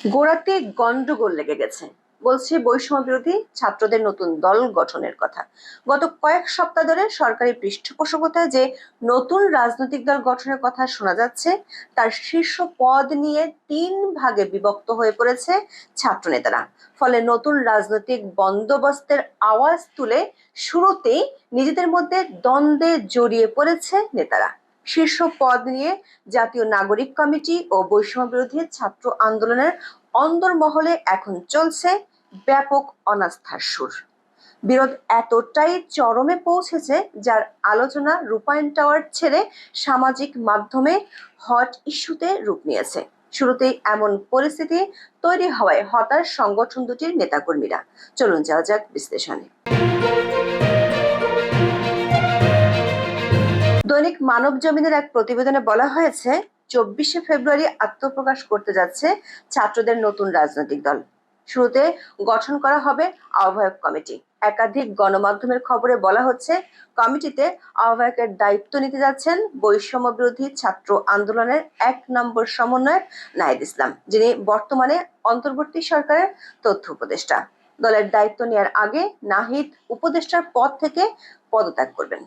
গোড়াতে গন্ডগোল লেগে গেছে। বলছে, বৈষম্য বিরোধী ছাত্রদের নতুন দল গঠনের কথা। গত কয়েক সপ্তাহ ধরে সরকারি পৃষ্ঠপোষকতায় যে নতুন রাজনৈতিক দল গঠনের কথা শোনা যাচ্ছে, তার শীর্ষ পদ নিয়ে তিন ভাগে বিভক্ত হয়ে পড়েছে ছাত্র নেতারা ফলে নতুন রাজনৈতিক বন্দোবস্তের আওয়াজ তুলে শুরুতেই নিজেদের মধ্যে দ্বন্দ্বে জড়িয়ে পড়েছে নেতারা। শীর্ষ পদ নিয়ে জাতীয় নাগরিক কমিটি ও বৈষম্য বিরোধী ছাত্র আন্দোলনের অন্দরমহলে এখন চলছে ব্যাপক অনাস্থার সুর। বিরোধ এতটাই চরমে পৌঁছেছে যার আলোচনা রূপায়ণ টাওয়ার ছেড়ে সামাজিক মাধ্যমে হট ইস্যুতে রূপ নিয়েছে। শুরুতেই এমন পরিস্থিতি তৈরি হওয়ায় হতাশ সংগঠন দুটির নেতাকর্মীরা। চলুন যাওয়া যাক বিশ্লেষণে। দৈনিক মানব জমিনের এক প্রতিবেদনে বলা হয়েছে, চব্বিশে ফেব্রুয়ারি আত্মপ্রকাশ করতে যাচ্ছে ছাত্রদের নতুন রাজনৈতিক দল। শুরুতে গঠন করা হবে আহ্বায়ক কমিটি। একাধিক গণমাধ্যমের খবরে বলা হচ্ছে, কমিটিতে আহ্বায়কের দায়িত্ব নিতে যাচ্ছেন বৈষম্য বিরোধী ছাত্র আন্দোলনের এক নম্বর সমন্বয়ক নাহিদ ইসলাম, যিনি বর্তমানে অন্তর্বর্তী সরকারের তথ্য উপদেষ্টা। দলের দায়িত্ব নেওয়ার আগে নাহিদ উপদেষ্টার পদ থেকে পদত্যাগ করবেন।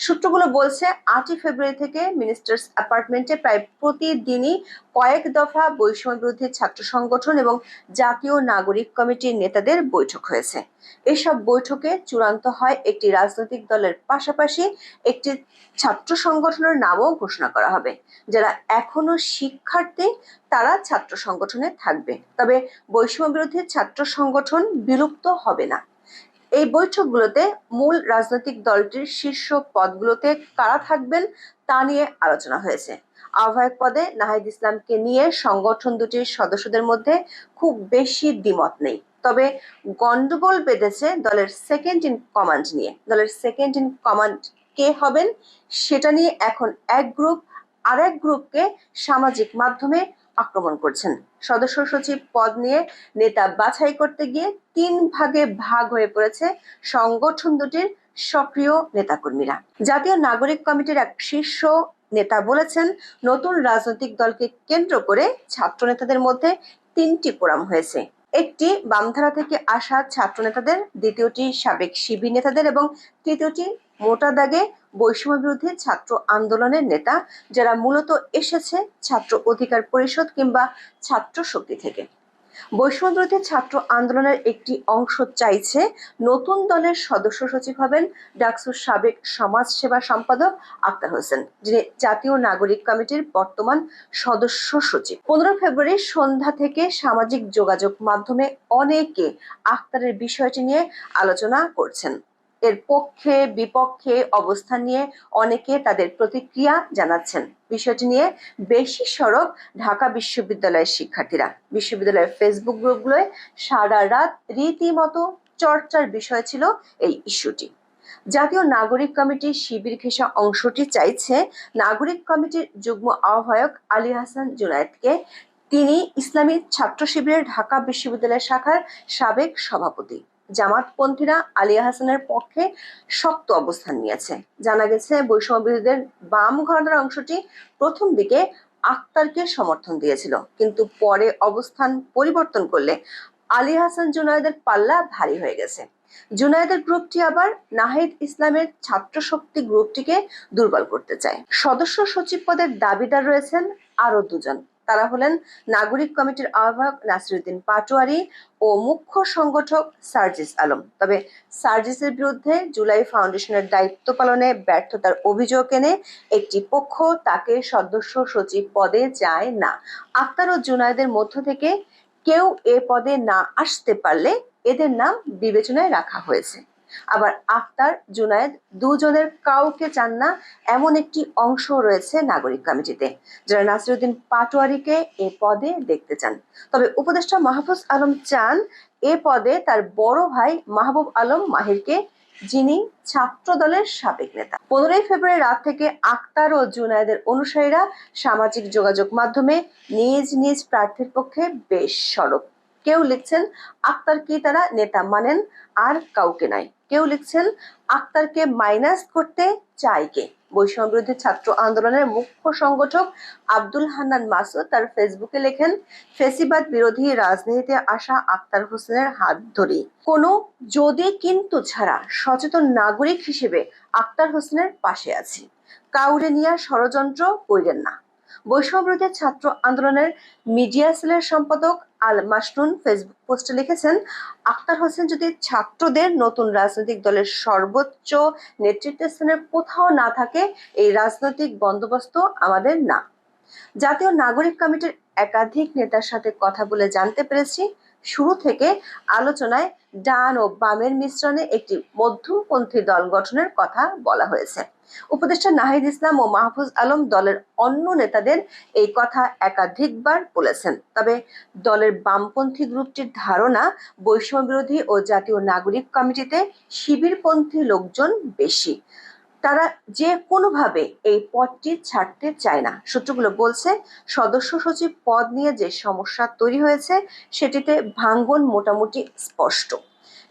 সূত্রগুলো বলছে, আটই ফেব্রুয়ারি থেকে মিনিস্টার্স অ্যাপার্টমেন্টে প্রায় প্রতিদিনই কয়েক দফা বৈষম্য বিরোধী ছাত্র সংগঠন এবং জাতীয় নাগরিক কমিটির নেতাদের বৈঠক হয়েছে। এসব বৈঠকে চূড়ান্ত হয় একটি রাজনৈতিক দলের পাশাপাশি একটি ছাত্র সংগঠনের নামও ঘোষণা করা হবে। যারা এখনও শিক্ষার্থী, তারা ছাত্র সংগঠনে থাকবে। তবে বৈষম্য বিরোধী ছাত্র সংগঠন বিলুপ্ত হবে না। এই বৈঠকগুলোতে মূল রাজনৈতিক দলটির শীর্ষ পদগুলোতে কারা থাকবেন তা নিয়ে আলোচনা হয়েছে। আহ্বায়ক পদে নাহিদ ইসলামকে নিয়ে সংগঠন দুটির সদস্যদের মধ্যে খুব বেশি দ্বিমত নেই। তবে গন্ডগোল বেঁধেছে দলের সেকেন্ড ইন কমান্ড নিয়ে। দলের সেকেন্ড ইন কমান্ড কে হবেন সেটা নিয়ে এখন এক গ্রুপ আর এক গ্রুপকে সামাজিক মাধ্যমে আক্রমণ করছেন। সদস্য সচিব পদ নিয়ে নেতা বাছাই করতে গিয়ে তিন ভাগে ভাগ হয়ে পড়েছে সংগঠন দুটির সক্রিয় নেতাকর্মীরা। জাতীয় নাগরিক কমিটির এক শীর্ষ নেতা বলেছেন, নতুন রাজনৈতিক দলকে কেন্দ্র করে ছাত্র নেতাদের মধ্যে তিনটি ফোরাম হয়েছে। একটি বামধারা থেকে আসা ছাত্র নেতাদের দ্বিতীয়টি সাবেক শিবির নেতাদের এবং তৃতীয়টি মোটা দাগে বৈষম্য বিরোধী ছাত্র আন্দোলনের নেতা, যারা মূলত এসেছে ছাত্র অধিকার পরিষদ কিংবা ছাত্র শক্তি থেকে। বৈষম্য বিরোধী ছাত্র আন্দোলনের একটি অংশ চাইছে নতুন দলের সদস্য সচিব হবেন ডাকসুর সাবেক সমাজ সেবা সম্পাদক আক্তার হোসেন, যিনি জাতীয় নাগরিক কমিটির বর্তমান সদস্য সচিব। পনেরো ফেব্রুয়ারি সন্ধ্যা থেকে সামাজিক যোগাযোগ মাধ্যমে অনেকে আক্তারের বিষয়টি নিয়ে আলোচনা করছেন। এর পক্ষে, বিপক্ষে অবস্থান নিয়ে অনেকে তাদের প্রতিক্রিয়া জানাচ্ছেন। বিষয়টি নিয়ে বেশি সরব ঢাকা বিশ্ববিদ্যালয়ের শিক্ষার্থীরা। বিশ্ববিদ্যালয়ের ফেসবুক গ্রুপগুলোয় সারা রাত রীতিমতো চর্চার বিষয় ছিল এই ইস্যুটি। জাতীয় নাগরিক কমিটির শিবির ঘেঁষা অংশটি চাইছে নাগরিক কমিটির যুগ্ম আহ্বায়ক আলী হাসান জুনায়েদকে তিনি ইসলামী ছাত্র শিবিরের ঢাকা বিশ্ববিদ্যালয় শাখার সাবেক সভাপতি। জামাতপন্থীরা আলিয়া হাসানের পক্ষে শক্ত অবস্থান নিয়েছে। জানা গেছে বৈষম্য বাম ঘরানার অংশটি প্রথম দিকে আক্তারকে সমর্থন দিয়েছিল, কিন্তু পরে অবস্থান পরিবর্তন করলে আলী হাসান জুনায়েদের পাল্লা ভারী হয়ে গেছে। জুনায়েদের গ্রুপটি আবার নাহিদ ইসলামের ছাত্র শক্তি গ্রুপটিকে দুর্বল করতে চায়। সদস্য সচিব পদের দাবিদার রয়েছেন আরও দুজন। তারা হলেন নাগরিক কমিটির আহ্বায়ক নাসিরুদ্দিন পাটোয়ারি ও মুখ্য সংগঠক সার্জিস আলম। তবে সার্জিসের বিরুদ্ধে জুলাই ফাউন্ডেশনের দায়িত্ব পালনে ব্যর্থতার অভিযোগ এনে একটি পক্ষ তাকে সদস্য সচিব পদে যায় না। আক্তার ও জুনায়দের মধ্য থেকে কেউ এ পদে না আসতে পারলে এদের নাম বিবেচনায় রাখা হয়েছে। আবার আক্তার জুনায়েদ দুজনের কাউকে চান না, এমন একটি অংশ রয়েছে নাগরিক কমিটিতে। যারা নাসিরুদ্দিন পাটোয়ারিকে এ পদে দেখতে চান। তবে উপদেষ্টা মাহফুজ আলম চান এ পদে তার বড় ভাই মাহবুব আলম মাহিরকে, যিনি ছাত্র দলের সাবেক নেতা। পনেরোই ফেব্রুয়ারি রাত থেকে আক্তার ও জুনায়েদের অনুসারীরা সামাজিক যোগাযোগ মাধ্যমে নিজ নিজ প্রার্থীর পক্ষে বেশ সরব। কেউ লিখছেন আক্তার কি তারা নেতা মানেন, আর কাউকে নাই কেউ লিখছেন, আক্তারকে মাইনাস করতে চায় কে বৈষম্য বিরোধী ছাত্র আন্দোলনের মুখ্য সংগঠক আব্দুল হান্নান মাসুদ তার ফেসবুকে লেখেন, ফেসিবাদ বিরোধী রাজনীতিতে আসা আক্তার হোসেনের হাত ধরি কোনো যদি কিন্তু ছাড়া সচেতন নাগরিক হিসেবে আক্তার হোসেনের পাশে আছি। কাউরে নিয়ে ষড়যন্ত্র কইরেন না। বৈষম্য বিরোধী ছাত্র আন্দোলনের মিডিয়া সেলের সম্পাদক আল মাসনুন ফেসবুক পোস্টে লিখেছেন, আক্তার হোসেন যদি ছাত্রদের নতুন রাজনৈতিক দলের সর্বোচ্চ নেতৃত্ব স্থানে কোথাও না থাকে, এই রাজনৈতিক বন্দোবস্ত আমাদের না। জাতীয় নাগরিক কমিটির একাধিক নেতার সাথে কথা বলে জানতে পেরেছি। শুরু থেকে আলোচনায় ডান ও বামের মিশ্রণে একটি মধ্যপন্থী দল গঠনের কথা বলা হয়েছে। উপদেষ্টা নাহিদ ইসলাম ও মাহফুজ আলম দলের অন্য নেতাদের এই কথা একাধিকবার বলেছেন। তবে দলের বামপন্থী গ্রুপটির ধারণা বৈষম্য বিরোধী ও জাতীয় নাগরিক কমিটিতে শিবিরপন্থী লোকজন বেশি। তারা যে কোনোভাবে এই পদটি ছাড়তে চায় না। সূত্রগুলো বলছে, সদস্য সচিব পদ নিয়ে যে সমস্যা তৈরি হয়েছে, সেটিতে ভাঙ্গন মোটামুটি স্পষ্ট।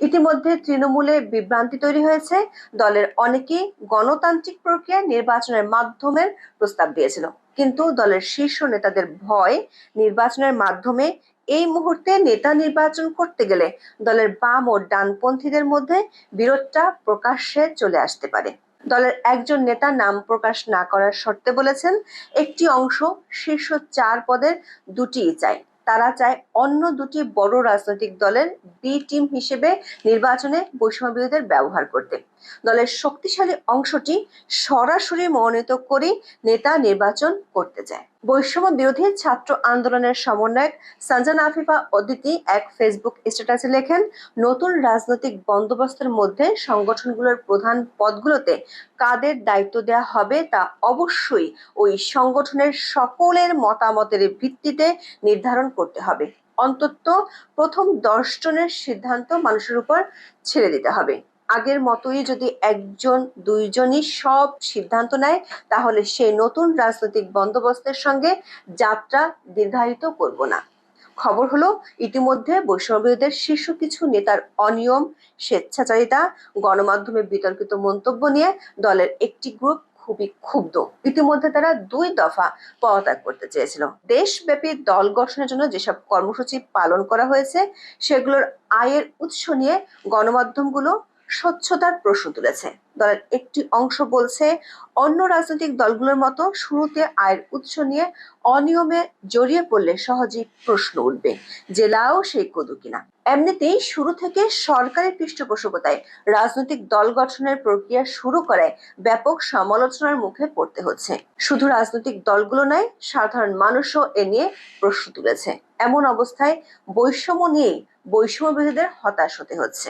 ইতিমধ্যে তৃণমূলে বিভ্রান্তি তৈরি হয়েছে। দলের অনেকেই গণতান্ত্রিক প্রক্রিয়া নির্বাচনের মাধ্যমের প্রস্তাব দিয়েছিল। কিন্তু দলের শীর্ষ নেতাদের ভয়, নির্বাচনের মাধ্যমে এই মুহূর্তে নেতা নির্বাচন করতে গেলে দলের বাম ও ডানপন্থীদের মধ্যে বিরোধটা প্রকাশ্যে চলে আসতে পারে। দলের একজন নেতা নাম প্রকাশ না করার শর্তে বলেছেন, একটি অংশ শীর্ষ চার পদের দুটি চায়। তারা চায় অন্য দুটি বড় রাজনৈতিক দলের বি টিম হিসেবে নির্বাচনে বৈষম্য বিরোধের ব্যবহার করতে। দলের শক্তিশালী অংশটি সরাসরি মনোনীত করে নেতা নির্বাচন করতে চায়। বৈষম্য বিরোধী ছাত্র আন্দোলনের সমন্বয়ক সঞ্জন আফিফা অদিতি এক ফেসবুক স্ট্যাটাসে লেখেন, নতুন রাজনৈতিক বন্দোবস্তের মধ্যে সংগঠনগুলোর প্রধান পদগুলোতে কাদের দায়িত্ব দেওয়া হবে তা অবশ্যই ওই সংগঠনের সকলের মতামতের ভিত্তিতে নির্ধারণ করতে হবে। অন্তত প্রথম দশ জনের সিদ্ধান্ত মানুষের উপর ছেড়ে দিতে হবে। আগের মতোই যদি একজন, দুইজনই সব সিদ্ধান্ত নেয়, তাহলে সেই নতুন রাজনৈতিক বন্দোবস্তের সঙ্গে যাত্রা দীর্ঘায়িত করব না। খবর হলো, ইতিমধ্যে বৈষ্ণবীদের শীর্ষ কিছু নেতার অনিয়ম, স্বেচ্ছাচারিতা, গণমাধ্যমে বিতর্কিত মন্তব্য নিয়ে দলের একটি গ্রুপ খুবই ক্ষুব্ধ। ইতিমধ্যে তারা দুই দফা পদত্যাগ করতে চেয়েছিল। দেশব্যাপী দল গঠনের জন্য যেসব কর্মসূচি পালন করা হয়েছে, সেগুলোর আয়ের উৎস নিয়ে গণমাধ্যমগুলো স্বচ্ছতার প্রশ্ন তুলেছে। দলের একটি অংশ বলছে, অন্য রাজনৈতিক দলগুলোর মতো শুরুতে আয়ের উৎস নিয়ে অনিয়মে জড়িয়ে পড়লে সহজেই প্রশ্ন উঠবে জেলাও সেই কদু কিনা। এমনিতেই শুরু থেকে সরকারি পৃষ্ঠপোষকতায় রাজনৈতিক দল গঠনের প্রক্রিয়া শুরু করায় ব্যাপক সমালোচনার মুখে পড়তে হচ্ছে। শুধু রাজনৈতিক দলগুলো নয়, সাধারণ মানুষও এ নিয়ে প্রশ্ন তুলেছে। এমন অবস্থায় বৈষম্য নিয়েই বৈষম্য বিরোধীদের হতাশ হতে হচ্ছে।